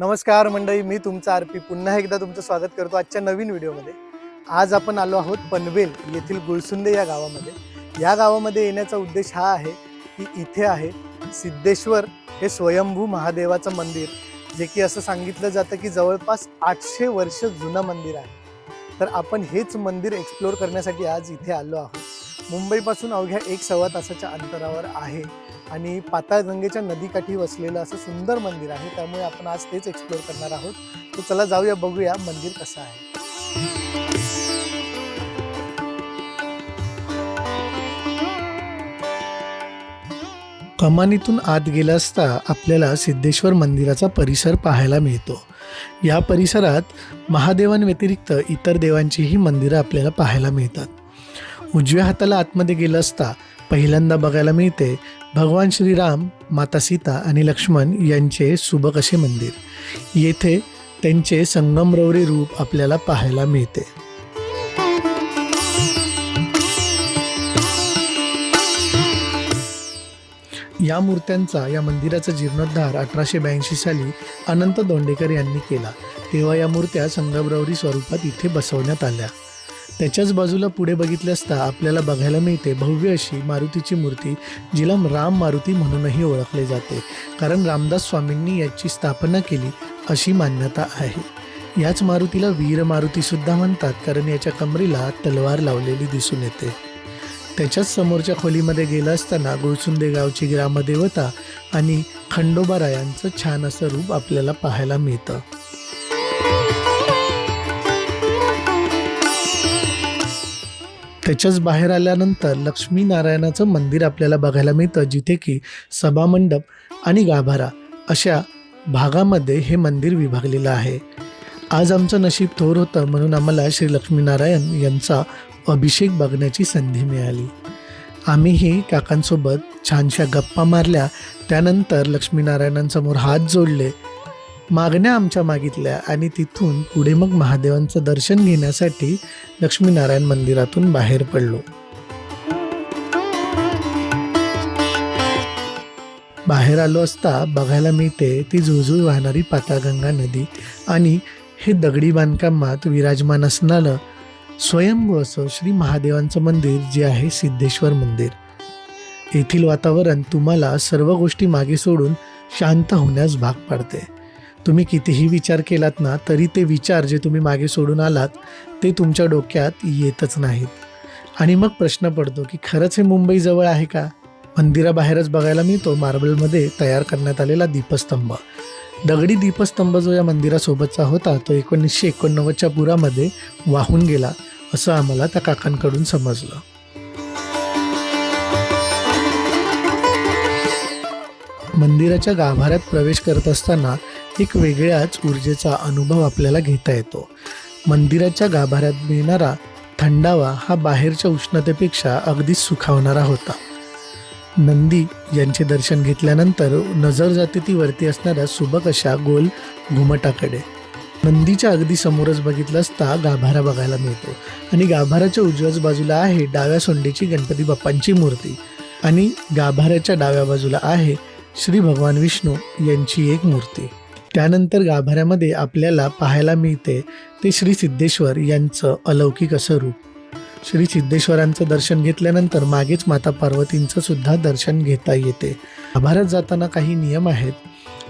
नमस्कार मंडळी मी तुमचा आर पी. पुन्हा एकदा तुमचं स्वागत करतो आजच्या नवीन व्हिडिओमध्ये. आज आपण आलो आहोत पनवेल येथील गुळसुंदे या गावामध्ये. या गावामध्ये येण्याचा उद्देश हा आहे की इथे आहे सिद्धेश्वर हे स्वयंभू महादेवाचं मंदिर जे की असं सांगितलं जातं की जवळपास आठशे वर्ष जुनं मंदिर आहे. तर आपण हेच मंदिर एक्सप्लोअर करण्यासाठी आज इथे आलो आहोत. मुंबईपासून अवघ्या एक सव्वा तासाच्या अंतरावर आहे. आणि पाताळगंगेच्या नदीकाठी वसलेलं असं सुंदर मंदिर आहे. त्यामुळे आपण आज तेच एक्सप्लोअर करणार आहोत. तर चला जाऊया बघूया मंदिर कसं आहे. कमानीतून आत गेला असता आपल्याला सिद्धेश्वर मंदिराचा परिसर पाहायला मिळतो. या परिसरात महादेवांव्यतिरिक्त इतर देवांचीही मंदिरं आपल्याला पाहायला मिळतात. उजव्या हाताला आतमध्ये गेलं असता पहिल्यांदा बघायला मिळते भगवान श्रीराम माता सीता आणि लक्ष्मण यांचे सुबक असे मंदिर. येथे त्यांचे संगमरवरी रूप आपल्याला पाहायला मिळते. या मूर्त्यांचा या मंदिराचा जीर्णोद्धार अठराशे ब्याऐंशी साली अनंत दोंडेकर यांनी केला. तेव्हा या मूर्त्या संगमरवरी स्वरूपात इथे बसवण्यात आल्या. त्याच्याच बाजूला पुढे बघितले असता आपल्याला बघायला मिळते भव्य अशी मारुतीची मूर्ती जिला राम मारुती म्हणूनही ओळखले जाते. कारण रामदास स्वामींनी याची स्थापना केली अशी मान्यता आहे. याच मारुतीला वीर मारुतीसुद्धा म्हणतात कारण याच्या कमरीला तलवार लावलेली दिसून येते. त्याच्याच समोरच्या खोलीमध्ये गेलं असताना गुळसुंदे गावची ग्रामदेवता आणि खंडोबारायांचं छान असं रूप आपल्याला पाहायला मिळतं. त्याच्याच बाहेर आल्यानंतर लक्ष्मीनारायणाचं मंदिर आपल्याला बघायला मिळतं जिथे की सभामंडप आणि गाभारा अशा भागामध्ये हे मंदिर विभागलेलं आहे. आज आमचं नशीब थोर होतं म्हणून आम्हाला श्री लक्ष्मीनारायण यांचा अभिषेक बघण्याची संधी मिळाली. आम्हीही काकांसोबत छानशा गप्पा मारल्या त्यानंतर लक्ष्मीनारायणांसमोर हात जोडले मागण्या आमच्या मागितल्या आणि तिथून पुढे मग महादेवांचं दर्शन घेण्यासाठी लक्ष्मीनारायण मंदिरातून बाहेर पडलो. बाहेर आलो असता बघायला मिळते ती झुळझुळ वाहणारी पाताळगंगा नदी आणि हे दगडी बांधकामात विराजमान असणारं स्वयंभू असं श्री महादेवांचं मंदिर जे आहे सिद्धेश्वर मंदिर. येथील वातावरण तुम्हाला सर्व गोष्टी मागे सोडून शांत होण्यास भाग पाडते. तुम्ही कितीही विचार केलात ना तरी ते विचार जे तुम्ही मागे सोडून आलात ते तुमच्या डोक्यात येतच नाहीत. आणि मग प्रश्न पडतो की खरंच हे मुंबई जवळ आहे का? मंदिराबाहेरच बघायला मिळतो मार्बलमध्ये तयार करण्यात आलेला दीपस्तंभ. दगडी दीपस्तंभ जो या मंदिरासोबतचा होता तो एकोणीसशे एकोणनव्वदच्या पुरामध्ये वाहून गेला असं आम्हाला त्या काकांकडून समजलं. मंदिराच्या गाभाऱ्यात प्रवेश करत असताना एक वेगळ्याच ऊर्जेचा अनुभव आपल्याला घेता येतो. मंदिराच्या गाभाऱ्यात मिळणारा थंडावा हा बाहेरच्या उष्णतेपेक्षा अगदीच सुखावणारा होता. नंदी यांचे दर्शन घेतल्यानंतर नजर जाते ती वरती असणाऱ्या सुबक अशा गोल घुमटाकडे. नंदीच्या अगदी समोरच बघितलं असता गाभारा बघायला मिळतो आणि गाभाऱ्याच्या उजव्याच बाजूला आहे डाव्या सोंडेची गणपती बाप्पांची मूर्ती आणि गाभाऱ्याच्या डाव्या बाजूला आहे श्री भगवान विष्णू यांची एक मूर्ती. त्यानंतर गाभाऱ्यामध्ये आपल्याला पाहायला मिळते ते श्री सिद्धेश्वर यांचं अलौकिक असं रूप. श्री सिद्धेश्वरांचं दर्शन घेतल्यानंतर मागेच माता पार्वतींचं सुद्धा दर्शन घेता येते. गाभाऱ्यात जाताना काही नियम आहेत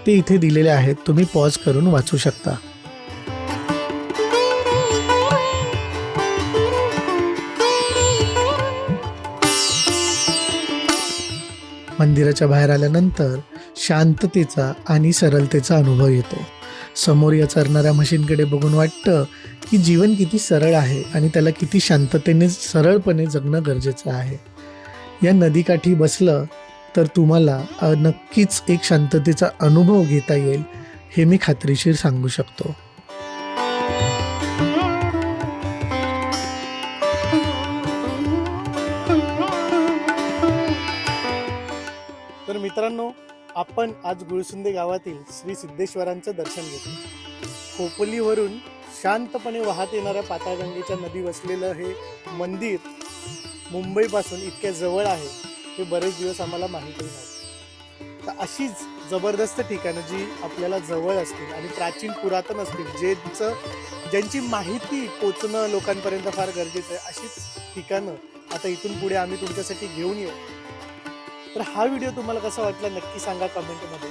ते इथे दिलेले आहेत तुम्ही पॉज करून वाचू शकता. मंदिराच्या बाहेर आल्यानंतर शांततेचा आणि सरलतेचा अनुभव येतो. समोर या चरणाऱ्या मशीनकडे बघून वाटतं की जीवन किती सरळ आहे आणि त्याला किती शांततेने सरळपणे जगणं गरजेचं आहे. या नदीकाठी बसलं तर तुम्हाला नक्कीच एक शांततेचा अनुभव घेता येईल हे मी खात्रीशीर सांगू शकतो. आपण आज गुळसुंदे गावातील श्री सिद्धेश्वरांचं दर्शन घेतो खोपलीवरून शांतपणे वाहत येणाऱ्या पाताळगंगेच्या नदी वसलेलं हे मंदिर मुंबईपासून इतक्या जवळ आहे हे बरेच दिवस आम्हाला माहिती नाही. तर अशीच जबरदस्त ठिकाणं जी आपल्याला जवळ असतील आणि प्राचीन पुरातन असतील ज्यांचं ज्यांची माहिती पोचणं लोकांपर्यंत फार गरजेचं आहे अशीच ठिकाणं आता इथून पुढे आम्ही तुमच्यासाठी घेऊन येऊ. तर हा व्हिडिओ तुम्हाला कसा वाटला नक्की सांगा कमेंटमध्ये.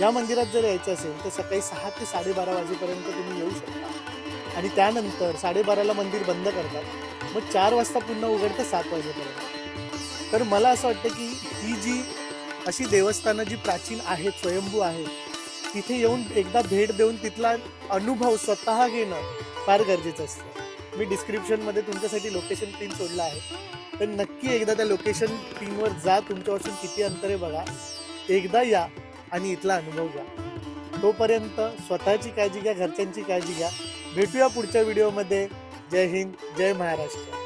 या मंदिरात जर यायचं असेल तर सकाळी सहा ते साडेबारा वाजेपर्यंत तुम्ही येऊ शकता. आणि त्यानंतर साडेबाराला मंदिर बंद करतात. मग चार वाजता पुन्हा उघडतं सात वाजेपर्यंत. तर मला असं वाटतं की ही जी अशी देवस्थानं जी प्राचीन आहेत स्वयंभू आहेत तिथे येऊन एकदा भेट देऊन तिथला अनुभव स्वतः घेणं फार गरजेचं असतं. मी डिस्क्रिप्शनमध्ये तुमच्यासाठी लोकेशन पिन सोडलं आहे. तर नक्की एकदा त्या लोकेशन टीमवर जा. तुमच्यापासून किती अंतर आहे बघा. एकदा या आणि इथला अनुभव घ्या. तोपर्यंत स्वतःची काळजी घ्या घरच्यांची काळजी घ्या. भेटूया पुढच्या व्हिडिओमध्ये जय हिंद जय महाराष्ट्र.